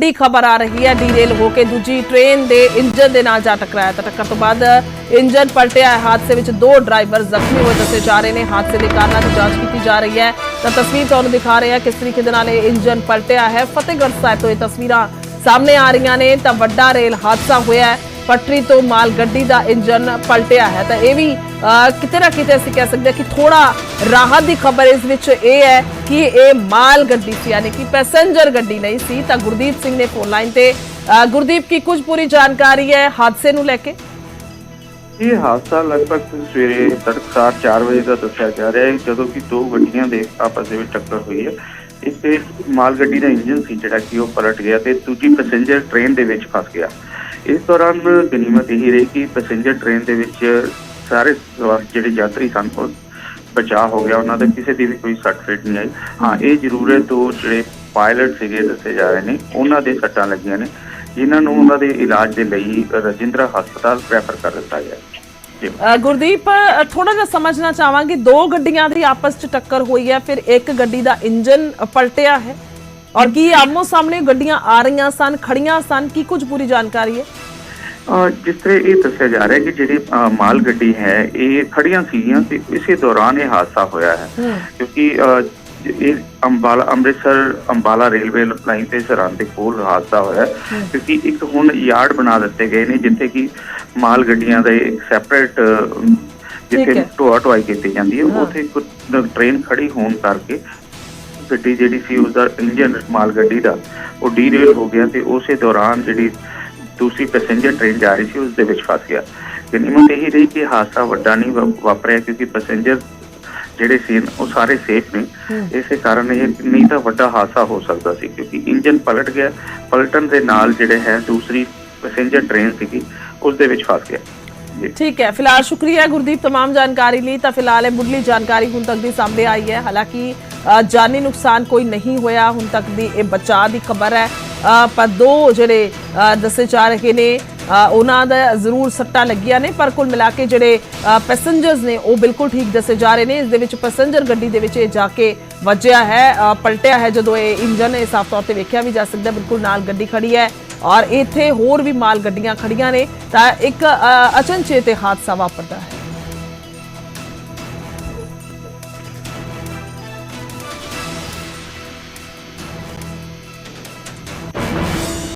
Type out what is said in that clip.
ਦੀ ਖਬਰ ਆ ਰਹੀ ਹੈ। ਡੀਰੇਲ ਹੋ ਕੇ ਦੂਜੀ ਟ੍ਰੇਨ ਦੇ ਇੰਜਨ ਦੇ ਨਾਲ ਜਾ ਟਕਰਾਇਆ। ਤਾਂ ਟੱਕਰ ਤੋਂ ਬਾਅਦ ਇੰਜਨ ਪਲਟਿਆ ਹੈ। ਹਾਦਸੇ ਵਿੱਚ ਦੋ ਡਰਾਈਵਰ ਜ਼ਖਮੀ ਹੋਏ ਦੱਸੇ ਜਾ ਰਹੇ ਨੇ। ਹਾਦਸੇ ਦੇ ਕਾਰਨਾਂ ਦੀ ਜਾਂਚ ਕੀਤੀ ਜਾ ਰਹੀ ਹੈ। ਤਾਂ ਤਸਵੀਰ ਤੁਹਾਨੂੰ ਦਿਖਾ ਰਹੇ ਹਾਂ ਕਿਸ ਤਰੀਕੇ ਦੇ ਨਾਲ ਇਹ ਇੰਜਨ ਪਲਟਿਆ ਹੈ। ਫਤਿਹਗੜ੍ਹ ਸਾਹਿਬ ਤੋਂ ਇਹ ਤਸਵੀਰਾਂ ਸਾਹਮਣੇ ਆ ਰਹੀਆਂ ਨੇ। ਤਾਂ ਵੱਡਾ ਰੇਲ ਹਾਦਸਾ ਹੋਇਆ ਹੈ। ਪਟਰੀ ਤੋਂ ਮਾਲ ਗੱਡੀ ਦਾ ਇੰਜਨ ਪਲਟਿਆ ਹੈ। ਤਾਂ ਇਹ ਵੀ ਕਿਤੇ ਨਾ ਕਿਤੇ ਅਸੀਂ ਕਹਿ ਸਕਦੇ ਕਿ ਥੋੜਾ ਰਾਹਤ ਦੀ ਖਬਰ ਇਸ ਵਿੱਚ ਇਹ ਹੈ ਕਿ ਇਹ ਮਾਲ ਗੱਡੀ ਸੀ, ਯਾਨੀ ਕਿ ਪੈਸੇਂਜਰ ਗੱਡੀ ਨਹੀਂ ਸੀ। ਤਾਂ ਗੁਰਦੀਪ ਸਿੰਘ ਨੇ ਫੋਨ ਲਾਈਨ ਤੇ ਗੁਰਦੀਪ ਕੀ ਕੁਝ ਪੂਰੀ ਜਾਣਕਾਰੀ ਹੈ ਹਾਦਸੇ ਨੂੰ ਲੈ ਕੇ? ਇਹ ਹਾਦਸਾ ਲਗਭਗ ਸਵੇਰੇ ਤੜਕਸਾਰ 4 ਵਜੇ ਦਾ ਦੱਸਿਆ ਜਾ ਰਿਹਾ ਹੈ, ਜਦੋਂ ਕਿ ਦੋ ਗੱਡੀਆਂ ਦੇ ਆਪਸ ਦੇ ਵਿੱਚ ਟੱਕਰ ਹੋਈ ਹੈ। ਇਸ ਤੇ ਮਾਲ ਗੱਡੀ ਦਾ ਇੰਜਨ ਸੀ ਜਿਹੜਾ ਕਿ ਉਹ ਪਲਟ ਗਿਆ ਤੇ ਦੂਜੀ ਪੈਸੇਂਜਰ ਟ੍ਰੇਨ ਦੇ ਵਿੱਚ ਫਸ ਗਿਆ। ਇਸ ਦੌਰਾਨ ਗਨੀਮਤ ਇਹ ਰਹੀ ਕਿ ਪੈਸੇਂਜਰ ਟ੍ਰੇਨ ਦੇ ਵਿੱਚ ਸਾਰੇ ਜਿਹੜੇ ਯਾਤਰੀ ਸਨ, ਉਹ ਬਚਾਅ ਹੋ ਗਿਆ। ਉਹਨਾਂ ਦੇ ਕਿਸੇ ਦੀ ਵੀ ਕੋਈ ਸੱਟ ਫੇਟ ਨਹੀਂ ਆਈ। ਹਾਂ, ਇਹ ਜ਼ਰੂਰ ਹੈ, ਦੋ ਜਿਹੜੇ ਪਾਇਲਟ ਸੀਗੇ ਦੱਸੇ ਜਾ ਰਹੇ ਨੇ, ਉਹਨਾਂ ਦੇ ਸੱਟਾਂ ਲੱਗੀਆਂ ਨੇ, ਜਿਨ੍ਹਾਂ ਨੂੰ ਉਹਨਾਂ ਦੇ ਇਲਾਜ ਦੇ ਲਈ ਰਜਿੰਦਰਾ ਹਸਪਤਾਲ ਰੈਫਰ ਕਰ ਦਿੱਤਾ ਗਿਆ ਗੁਰਦੀਪ ਥੋੜਾ ਜਿਹਾ ਸਮਝਣਾ ਚਾਹਾਂਗੇ, ਦੋ ਗੱਡੀਆਂ ਦੀ ਆਪਸ 'ਚ ਟੱਕਰ ਹੋਈ ਹੈ, ਫਿਰ ਇੱਕ ਗੱਡੀ ਦਾ ਇੰਜਨ ਪਲਟਿਆ ਹੈ। ਔਰ ਕੀ ਆਮੋ ਸਾਹਮਣੇ ਗੱਡੀਆਂ ਆ ਰਹੀਆਂ ਸਨ ਖੜੀਆਂ ਸਨ ਕੀ ਕੁਝ ਪੂਰੀ ਜਾਣਕਾਰੀ ਹੈ ਅਹ ਜਿਸ ਤਰ੍ਹਾਂ ਇਹ ਦੱਸਿਆ ਜਾ ਰਿਹਾ ਹੈ ਕਿ ਜਿਹੜੀ ਅਹ ਮਾਲ ਗੱਡੀ ਹੈ ਇਹ ਖੜੀਆਂ ਸੀਗੀਆਂ ਤੇ ਇਸੇ ਦੌਰਾਨ ਇਹ ਹਾਦਸਾ ਹੋਇਆ ਹੈ ਕਿਉਂਕਿ ਅਹ, ਇਹ ਅੰਬਾਲਾ ਅੰਮ੍ਰਿਤਸਰ ਅੰਬਾਲਾ ਰੇਲਵੇ ਲਾਈਨ ਤੇ ਸਰਹੰਦ ਦੇ ਕੋਲ ਹਾਦਸਾ ਹੋਇਆ ਹੈ। ਕਿਉਂਕਿ ਇੱਕ ਹੁਣ ਯਾਰਡ ਬਣਾ ਦਿੱਤੇ ਗਏ ਨੇ ਜਿੱਥੇ ਕਿ ਮਾਲ ਗੱਡੀਆਂ ਦੇ ਸੈਪਰੇਟ ਠੀਕ ਜਿੱਥੇ ਹੈ। ਢੋਆ ਢੁਆਈ ਕੀਤੀ ਜਾਂਦੀ ਹੈ ਹਾਂ। ਉੱਥੇ ਇੱਕ ਟ੍ਰੇਨ ਖੜੀ ਹੋਣ ਕਰਕੇ ਗੱਡੀ ਜਿਹੜੀ ਸੀ ਉਸਦਾ ਇੰਜਨ ਮਾਲ ਗੱਡੀ ਦਾ ਉਹ ਡੀਰੇਲ ਹੋ ਗਿਆ ਤੇ ਉਸੇ ਦੌਰਾਨ ਜਿਹੜੀ ਦੂਸਰੀ ਪੈਸੇਂਜਰ ਟ੍ਰੇਨ ਜਾ ਰਹੀ ਸੀ ਉਸ ਦੇ ਵਿੱਚ ਫਸ ਗਿਆ। ਗਨੀਮਤ ਇਹ ਰਹੀ ਕਿ ਹਾਦਸਾ ਵੱਡਾ ਨਹੀਂ ਵਾਪਰਿਆ ਕਿਉਂਕਿ ਪੈਸੇਂਜਰ ਜਿਹੜੇ ਸੀ ਉਹ ਸਾਰੇ ਸੇਫ ਨੇ। ਇਸੇ ਕਾਰਨ ਇਹ ਨਹੀਂ ਤਾਂ ਵੱਡਾ ਹਾਦਸਾ ਹੋ ਸਕਦਾ ਸੀ ਕਿਉਂਕਿ ਇੰਜਨ ਪਲਟ ਗਿਆ ਪਲਟਣ ਦੇ ਨਾਲ ਜਿਹੜੇ ਹੈ ਦੂਸਰੀ ਪੈਸੇਂਜਰ ਟ੍ਰੇਨ ਸੀਗੀ ਉਸ ਦੇ ਵਿੱਚ ਫਸ ਗਿਆ। ਠੀਕ ਹੈ ਫਿਲਹਾਲ ਸ਼ੁਕਰੀਆ ਗੁਰਦੀਪ तमाम ਜਾਣਕਾਰੀ ਲਈ ਤਾਂ ਫਿਲਹਾਲ ਇਹ ਮੁੱਢਲੀ ਜਾਣਕਾਰੀ ਹੁਣ ਤੱਕ ਦੀ ਸਾਹਮਣੇ ਆਈ ਹੈ ਹਾਲਾਂਕਿ ਅ, ਜਾਨੀ ਨੁਕਸਾਨ ਕੋਈ ਨਹੀਂ ਹੋਇਆ ਹੁਣ ਤੱਕ ਦੀ ਇਹ ਬਚਾਅ ਦੀ ਖਬਰ ਹੈ ਅ, ਪਰ ਦੋ ਜਿਹੜੇ ਅ, ਦੱਸੇ ਜਾ ਰਹੇ ਨੇ ਅ, ਉਹਨਾਂ ਦਾ ਜ਼ਰੂਰ ਸੱਟਾਂ ਲੱਗੀਆਂ ਨੇ ਪਰ ਕੁੱਲ ਮਿਲਾ ਕੇ ਜਿਹੜੇ ਪੈਸੇਂਜਰਸ ਨੇ ਉਹ ਬਿਲਕੁਲ ਠੀਕ ਦੱਸੇ ਜਾ ਰਹੇ ਨੇ ਇਸ ਦੇ ਵਿੱਚ ਪੈਸੇਂਜਰ ਗੱਡੀ ਦੇ ਵਿੱਚ ਇਹ ਜਾ ਕੇ ਵੱਜਿਆ ਹੈ ਅ, ਪਲਟਿਆ ਹੈ ਜਦੋਂ ਇਹ ਇੰਜਨ ਇਹ ਸਾਫ਼ ਤੌਰ ਤੇ ਵੇਖਿਆ ਵੀ ਜਾ ਸਕਦਾ ਹੈ, ਬਿਲਕੁਲ ਨਾਲ ਗੱਡੀ ਖੜੀ ਹੈ ਔਰ ਇੱਥੇ ਹੋਰ ਵੀ ਮਾਲ ਗੱਡੀਆਂ ਖੜੀਆਂ ਨੇ ਤਾਂ ਇੱਕ ਅਚਨਚੇਤ ਇਹ ਹਾਦਸਾ ਵਾਪਰਦਾ ਹੈ।